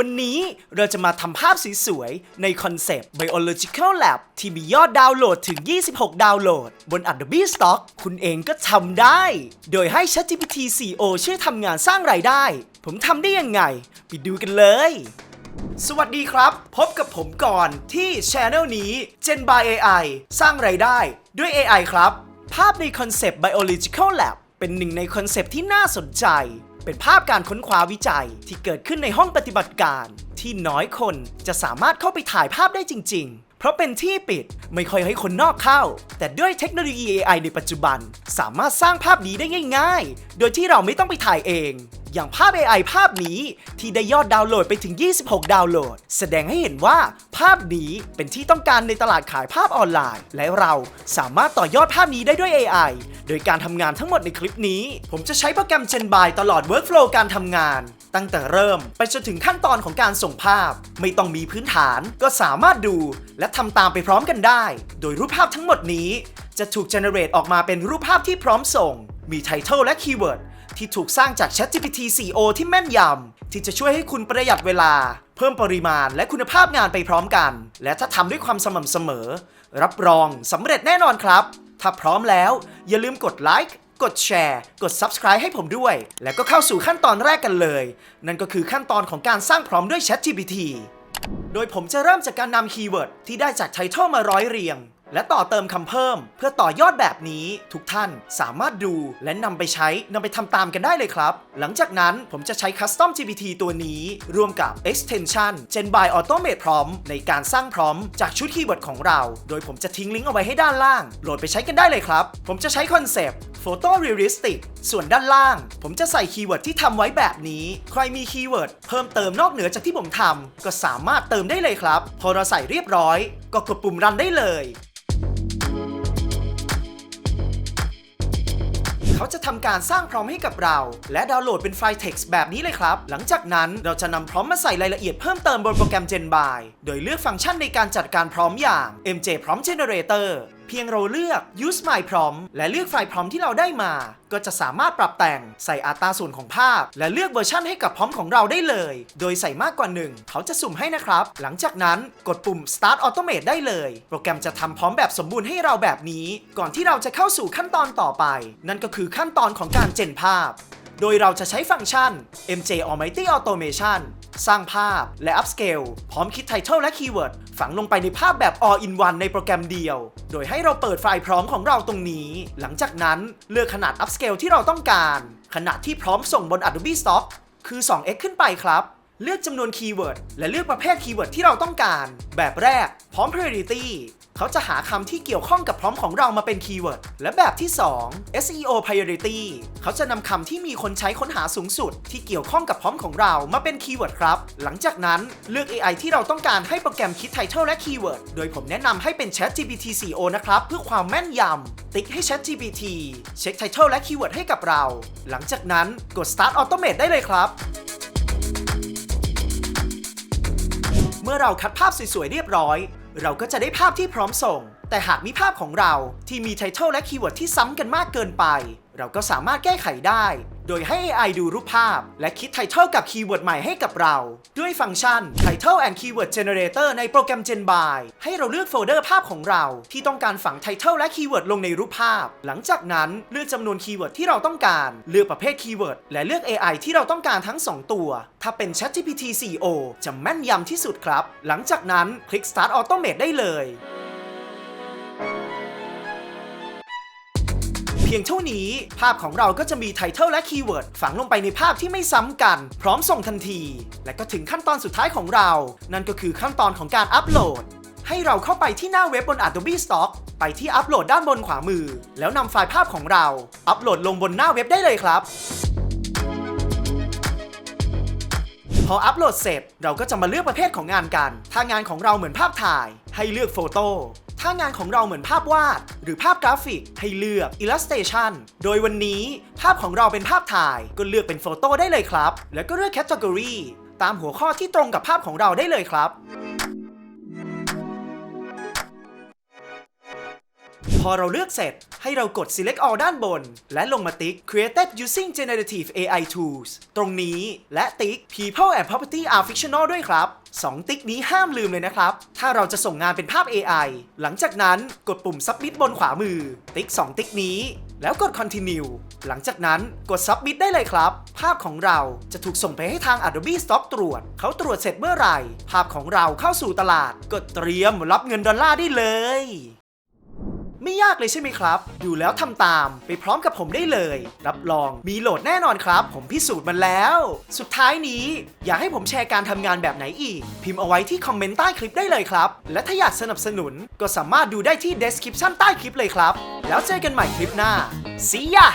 วันนี้เราจะมาทำภาพสวยๆ ในคอนเซปต์ Biological Lab ที่มียอดดาวน์โหลดถึง 26 ดาวน์โหลด บน Adobe Stock คุณเองก็ทำได้ โดยให้ ChatGPT 4o ช่วยทำงานสร้างรายได้ ผมทำได้ยังไง ไปดูกันเลยสวัสดีครับ พบกับผมก่อนที่ช anel นี้ Gen by AI สร้างไรายได้ด้วย AI ครับ ภาพในคอนเซปต์ Biological Lab เป็นหนึ่งในคอนเซปต์ที่น่าสนใจ เป็นภาพการค้นคว้าวิจัยที่เกิดขึ้นในห้องปฏิบัติการ ที่น้อยคนจะสามารถเข้าไปถ่ายภาพได้จริง ๆ เพราะเป็นที่ปิดไม่ค่อยให้คนนอกเข้า แต่ด้วยเทคโนโลยี AI ในปัจจุบัน สามารถสร้างภาพนี้ได้ง่าย ๆ โดยที่เราไม่ต้องไปถ่ายเองอย่างภาพ AI ภาพนี้ที่ได้ยอดดาวน์โหลดไปถึง 26 ดาวน์โหลด แสดงให้เห็นว่าภาพนี้เป็นที่ต้องการในตลาดขายภาพออนไลน์ และเราสามารถต่อยอดภาพนี้ได้ด้วย AI โดยการทำงานทั้งหมดในคลิปนี้ ผมจะใช้โปรแกรม GenBy ตลอด Workflow การทำงาน ตั้งแต่เริ่มไปจนถึงขั้นตอนของการส่งภาพ ไม่ต้องมีพื้นฐานก็สามารถดู และทำตามไปพร้อมกันได้ โดยรูปภาพทั้งหมดนี้ จะถูก generate ออกมาเป็นรูปภาพที่พร้อมส่ง มี title และ keyword ที่ถูกสร้างจาก ChatGPT 4o ที่แม่นยำ ที่จะช่วยให้คุณประหยัดเวลา เพิ่มปริมาณและคุณภาพงานไปพร้อมกัน และถ้าทำด้วยความสม่ำเสมอ รับรองสำเร็จแน่นอนครับ ถ้าพร้อมแล้ว อย่าลืมกดไลค์กดแชร์ กด Subscribe ให้ผมด้วย แล้วก็เข้าสู่ขั้นตอนแรกกันเลย นั่นก็คือขั้นตอนของการสร้างพร้อมด้วย ChatGPT โดยผมจะเริ่มจากการนำคีย์เวิร์ดที่ได้จากไทท l ลมาร้อยเรียง และต่อเติมคำเพิ่ม เพื่อต่อยอดแบบนี้ทุกท่านสามารถดูและนำไปใช้นำไปทำตามกันได้เลยครับ หลังจากนั้นผมจะใช้ Custom GPT ตัวนี้ ร่วมกับ Extension Gen by Automate Prompt ในการสร้างพร้อมจากชุดคีย์เวิร์ดของเรา โดยผมจะทิ้งลิงก์เอาไว้ให้ด้านล่าง โหลดไปใช้กันได้เลยครับ ผมจะใช้คอนเซปต์ Photo Realistic ส่วนด้านล่าง ผมจะใส่คีย์เวิร์ดที่ทำไว้แบบนี้ ใครมีคีย์เวิร์ดเพิ่มเติมนอกเหนือจากที่ผมทำก็สามารถเติมได้เลยครับ พอเราใส่เรียบร้อย ก็กดปุ่มรันได้เลย เขาจะทำการสร้างพร้อมให้กับเรา และดาวน์โหลดเป็นไฟล์ text แบบนี้เลยครับ หลังจากนั้นเราจะนำพร้อมมาใส่รายละเอียดเพิ่มเติมบนโปรแกรม GenBy โดยเลือกฟังก์ชันในการจัดการพร้อมอย่าง MJ Prompt Generator เพียงเราเลือก Use My Prompt และเลือกไฟล์พร้อมที่เราได้มา ก็จะสามารถปรับแต่งใส่อัตราส่วนของภาพ และเลือกเวอร์ชันให้กับพร้อมของเราได้เลย โดยใส่มากกว่า1เขาจะสุ่มให้นะครับ หลังจากนั้นกดปุ่ม Start Automate ได้เลย โปรแกรมจะทำพร้อมแบบสมบูรณ์ให้เราแบบนี้ ก่อนที่เราจะเข้าสู่ขั้นตอนต่อไป นั่นก็คือขั้นตอนของการเจนภาพ โดยเราจะใช้ฟังก์ชัน MJ Almighty Automation สร้างภาพและอัพสเกลพร้อมคิดไทเทลและคีย์เวิร์ดฝังลงไปในภาพแบบ All in One ในโปรแกรมเดียว โดยให้เราเปิดไฟล์พร้อมของเราตรงนี้ หลังจากนั้นเลือกขนาดอัพสเกลที่เราต้องการ ขนาดที่พร้อมส่งบน Adobe Stock คือ 2x ขึ้นไปครับ เลือกจำนวนคีย์เวิร์ดและเลือกประเภทคีย์เวิร์ดที่เราต้องการ แบบแรกพร้อม priority เขาจะหาคำที่เกี่ยวข้องกับพร้อมของเรามาเป็นคีย์เวิร์ด และแบบที่ 2 SEO priority เขาจะนำคำที่มีคนใช้ค้นหาสูงสุด ที่เกี่ยวข้องกับพร้อมของเรามาเป็นคีย์เวิร์ดครับ หลังจากนั้นเลือก AI ที่เราต้องการให้โปรแกรมคิด Title และคีย์เวิร์ด โดยผมแนะนำให้เป็น ChatGPT 4o นะครับ เพื่อความแม่นยำ ติ๊กให้ ChatGPT เช็ค Title และคีย์เวิร์ดให้กับเรา หลังจากนั้นกด Start Automate ได้เลยครับเมื่อเราคัดภาพสวยๆเรียบร้อย เราก็จะได้ภาพที่พร้อมส่ง แต่หากมีภาพของเราที่มีไททอลและคีย์เวิร์ดที่ซ้ำกันมากเกินไป เราก็สามารถแก้ไขได้ โดยให้ AI ดูรูปภาพ และคิดไทเท l e กับคีย์เวิร์ดใหม่ให้กับเรา ด้วยฟังก์ชัน Title and Keyword Generator ในโปรแกรม GenBy ให้เราเลือกโฟลเดอร์ภาพของเรา ที่ต้องการฝังไทเท l e และคีย์เวิร์ดลงในรูปภาพ หลังจากนั้นเลือกจำนวนคีย์เวิร์ดที่เราต้องการ เลือกประเภทคีย์เวิร์ดและเลือก AI ที่เราต้องการทั้ง 2 ตัว ถ้าเป็น ChatGPT 4o จะแม่นยำที่สุดครับ หลังจากนั้นคลิก Start Automate ได้เลย พียงเท่านี้ ภาพของเราก็จะมีไทเทลและคีย์เวิร์ดฝังลงไปในภาพที่ไม่ซ้ำกัน พร้อมส่งทันที และก็ถึงขั้นตอนสุดท้ายของเรา นั่นก็คือขั้นตอนของการอัปโหลด ให้เราเข้าไปที่หน้าเว็บบน Adobe Stock ไปที่อัปโหลดด้านบนขวามือ แล้วนำไฟล์ภาพของเรา อัปโหลดลงบนหน้าเว็บได้เลยครับ พออัปโหลดเสร็จ เราก็จะมาเลือกประเภทของงานกัน ถ้างานของเราเหมือนภาพถ่าย ให้เลือกโฟโต้ถ้างานของเราเหมือนภาพวาด หรือภาพกราฟิก ให้เลือก Illustration โดยวันนี้ภาพของเราเป็นภาพถ่าย ก็เลือกเป็นโฟโต้ได้เลยครับ แล้วก็เลือก Category ตามหัวข้อที่ตรงกับภาพของเราได้เลยครับ อเราเลือกเสร็จ ให้เรากด select all ด้านบน และลงมาติ๊ก created using generative AI tools ตรงนี้และติ๊ก people and property are fictional ด้วยครับ 2 ติ๊กนี้ห้ามลืมเลยนะครับ ถ้าเราจะส่งงานเป็นภาพ AI หลังจากนั้นกดปุ่ม submit บนขวามือ ติ๊ก 2 ติ๊กนี้ แล้วกด continue หลังจากนั้นกด submit ได้เลยครับ ภาพของเราจะถูกส่งไปให้ทาง Adobe Stock ตรวจ เขาตรวจเสร็จเมื่อไหร่ ภาพของเราเข้าสู่ตลาด กดเตรียมรับเงินดอลลาร์ได้เลย ไม่ยากเลยใช่ไหมครับ ดูแล้วทำตามไปพร้อมกับผมได้เลย รับรองมีโหลดแน่นอนครับ ผมพิสูจน์มันแล้ว สุดท้ายนี้ อยากให้ผมแชร์การทำงานแบบไหนอีก พิมพ์เอาไว้ที่คอมเมนต์ใต้คลิปได้เลยครับ และถ้าอยากสนับสนุนก็สามารถดูได้ที่ description ใต้คลิปเลยครับ แล้วเจอกันใหม่คลิปหน้า See ya